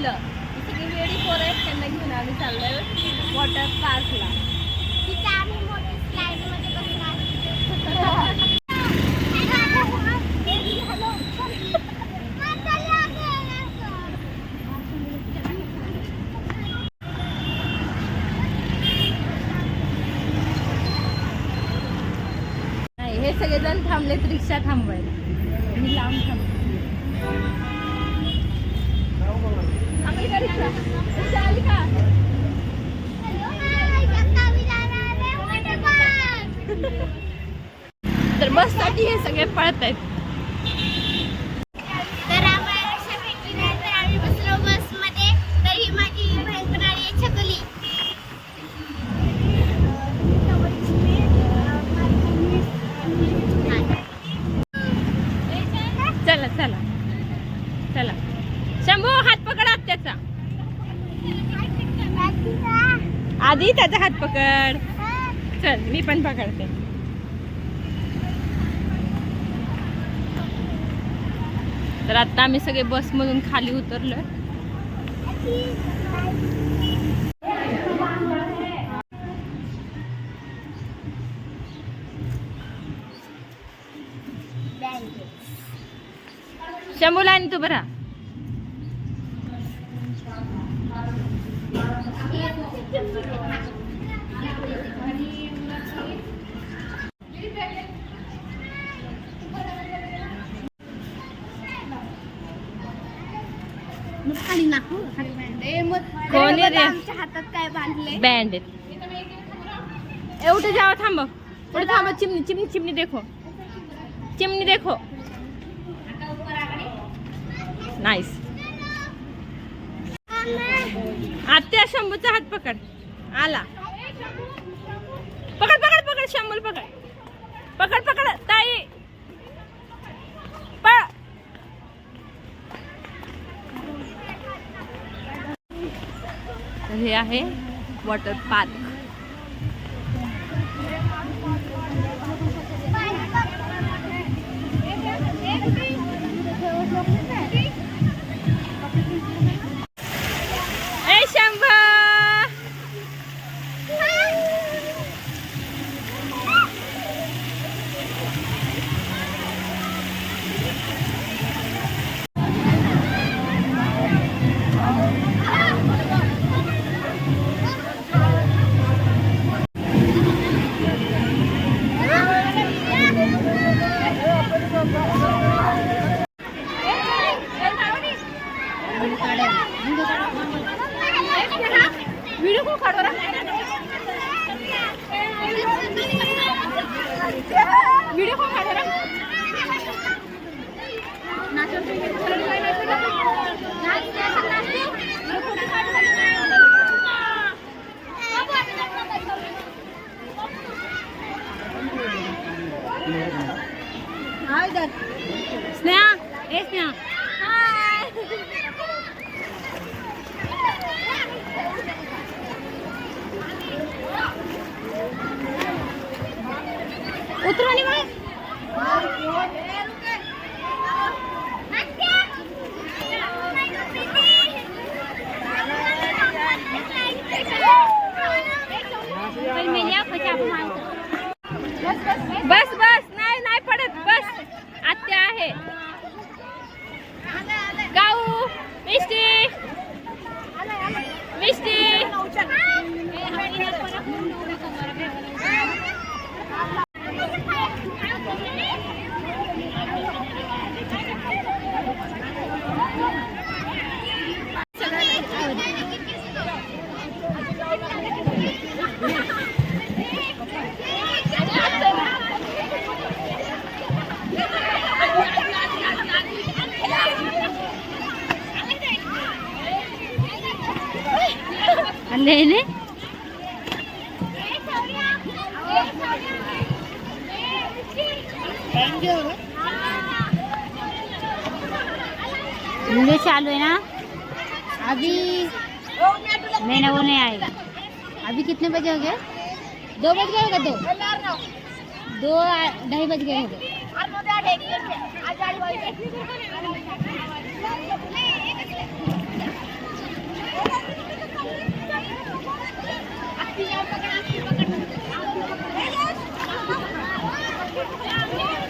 मुलं. सगळी वेळी पोरं आहेत त्यांना घेऊन आम्ही चाललोय वॉटर पार्कला तिथे आम्ही मोठी स्लाईडमध्ये बसणार नाही हे सगळेजण थांबलेत रिक्षा थांबवायला. मी लांब थांबले थांबली का रिक्षा रिक्षा आली का तर बससाठी हे सगळे पळत आहेत आधी त्याचा हात पकड. चल मी पण पकडते. तर आता आम्ही सगळे बसमधून खाली उतरलो. शंभूला आणि तू बरा खाली नाकू कोणी रे? आमच्या हातात काय बांधले बँड एवढे जाओ थांब. पुढे थांब चिमणी चिमणी चिमणी देखो. चिमणी देखो. नाईस आत्या शंभूचा हात पकड. आला. पकड पकड पकड शंभूल पकड. पकड पकड ताई. हे आहे वॉटर पार्क व्हिडिओ कोण काढ व्हिडिओ कोण काढ स्नेहा ए स्नेहा. उतरा आणि मग बस लेले वीडियो चालू है ना? अभी नहीं ना वो नहीं आएगा अभी कितने बजे हो गए? दो बज गए दो? दो ढाई बज गए होंगे। आत्या Thank you.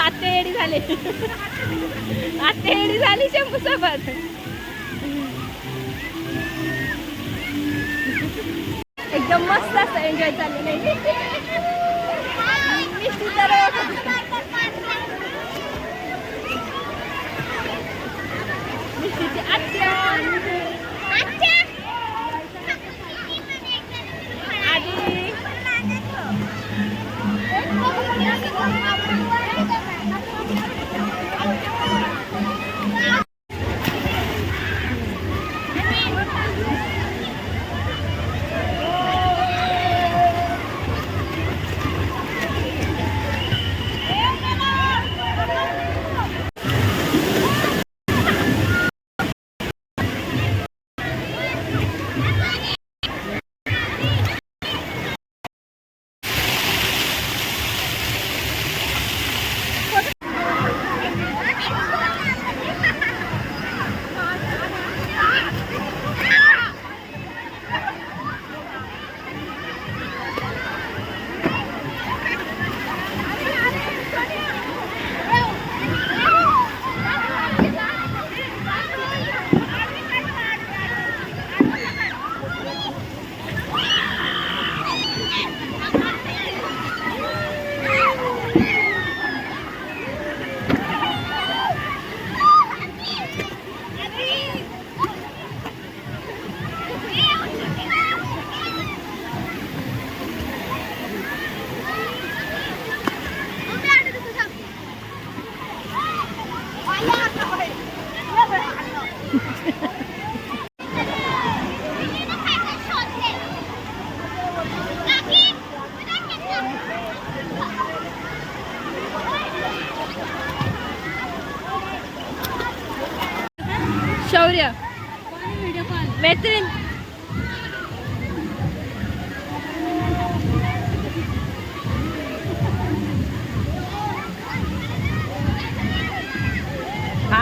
आत्या येडी झाले. आत्या येडी झाली शंभू सोबत. एकदम मस्त असं एन्जॉय चाललेलं आहे. मिष्टी तर मिष्टीची आत्या. आधी शौर्य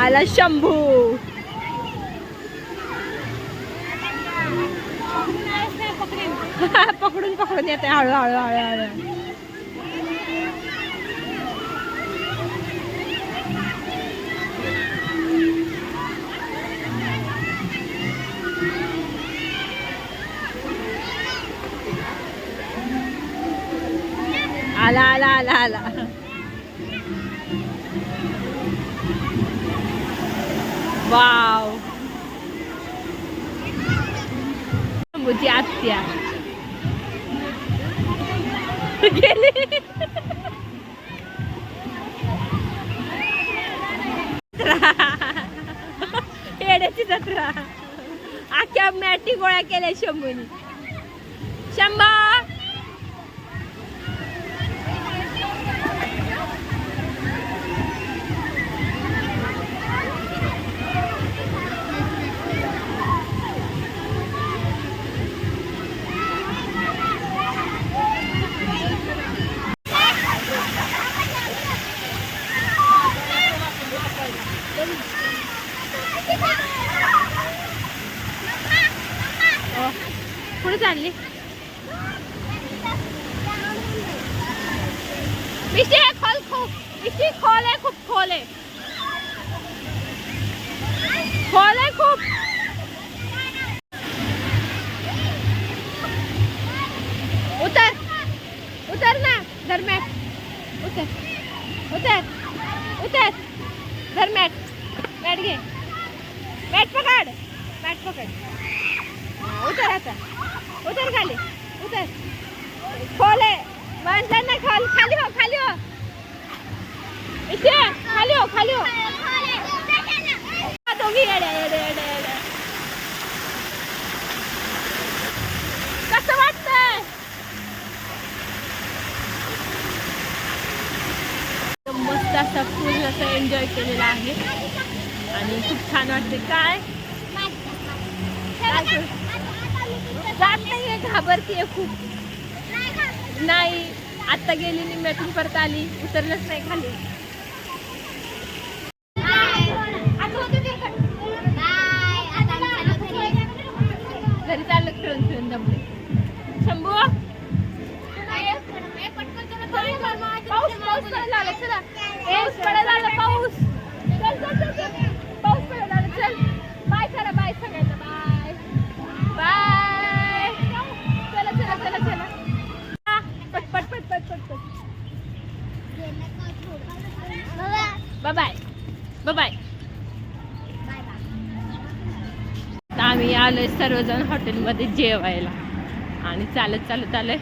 आला शंभू पकडून पकडून येते हळू हळू हळू हळू आला आला आला आला वाव शंभूची आत्या गेली येड्याची जत्रा अख्ख्या मॅटी गोळ्या केल्या शंभूनी शंभा पुढे चालली. मिस्टी खोल खूप. मिस्टी खोल आहे खूप खोल आहे. खोल आहे खूप. उतर. उतर ना धरमॅट उतर. उतर. उतर. धरमॅट मॅट घे. मॅट पकड. मॅट पकड. उतर आता. उतर खाली. उतर. खोल आहे बांधला ना खाल. खाली हो खाली हो. इथे खाली हो खाली हो. दोघी कसं वाटतंय? मस्त असा फुल असं एन्जॉय केलेला आहे. आणि खूप छान वाटते काय? काय? जात नाहीये घाबरतीये खूप. नाही आता गेली निम्म्यातून परत आली उतरलंच नाही खाली. घरी चाललं खेळून खेळून दमले. शंभू? पाऊस पाऊस पडायला आला चला. पाऊस पडायला आला पाऊस बाय बाय बाय बाय आम्ही आलोय सर्वजण हॉटेलमध्ये जेवायला. आणि चालत चालत आलोय.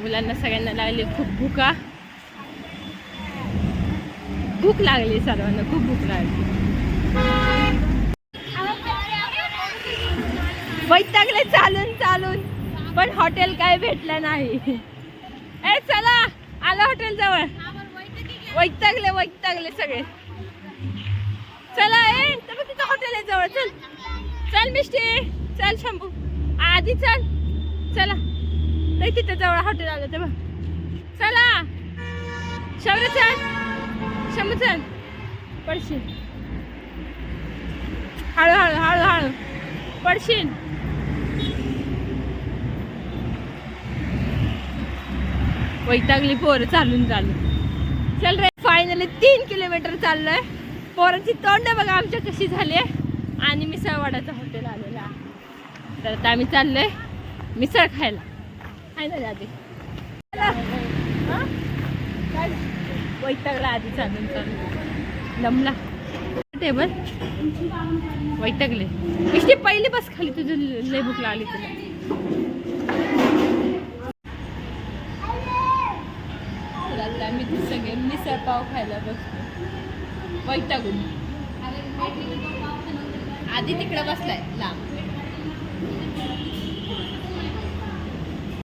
मुलांना सगळ्यांना लागली खूप भूका भूक लागली सर्वांना खूप भूक लागली. वैतागले चालून चालून. पण हॉटेल काय भेटलं नाही. ए चला. आलं हॉटेल जवळ वैतागले वैतागले सगळे. चला ए तर तिथं हॉटेल आहे जवळ. चल चल मिस्टी चल शंभू. आधी चल. चला. नाही तिथं जवळ हॉटेल आलं तेव्हा. चला. शंभू चल. शंभू चल. पडशील. हळूहळू हळूहळू. पडशील. वैतागली पोरं चालून चालू चल रे फायनली तीन किलोमीटर चाललोय. पोरांची तोंड बघा आमच्या कशी झाली आणि मिसळवाड्याचं हॉटेल आलेलं आहे. तर आता आम्ही चाललोय मिसळ खायला. आहे ना आधी वैतागला आधी चालून चालून. जमला टेबल वैतागले. मिष्टी पहिली बस खाली तुझं लय भूक लागली तुला तर आता आम्ही ते सगळे मिसळ पाव खायला बसतो. वैतागून आधी तिकडे बसलाय लांब.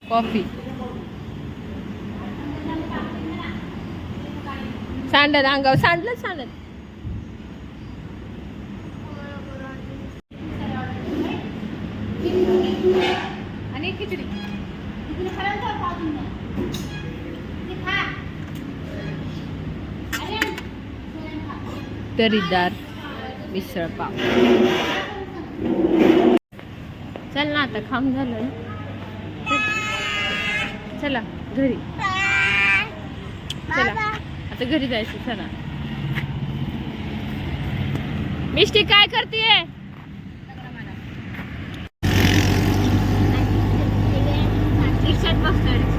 कॉफी. सांडत अंगावर सांडलं सांडल. you. तरीदार मिसळपाव. चल ना आता खाऊन झालं. चला. घरी. चला आता घरी जायचं चला. मिष्टी काय करते रिक्षात बसतोय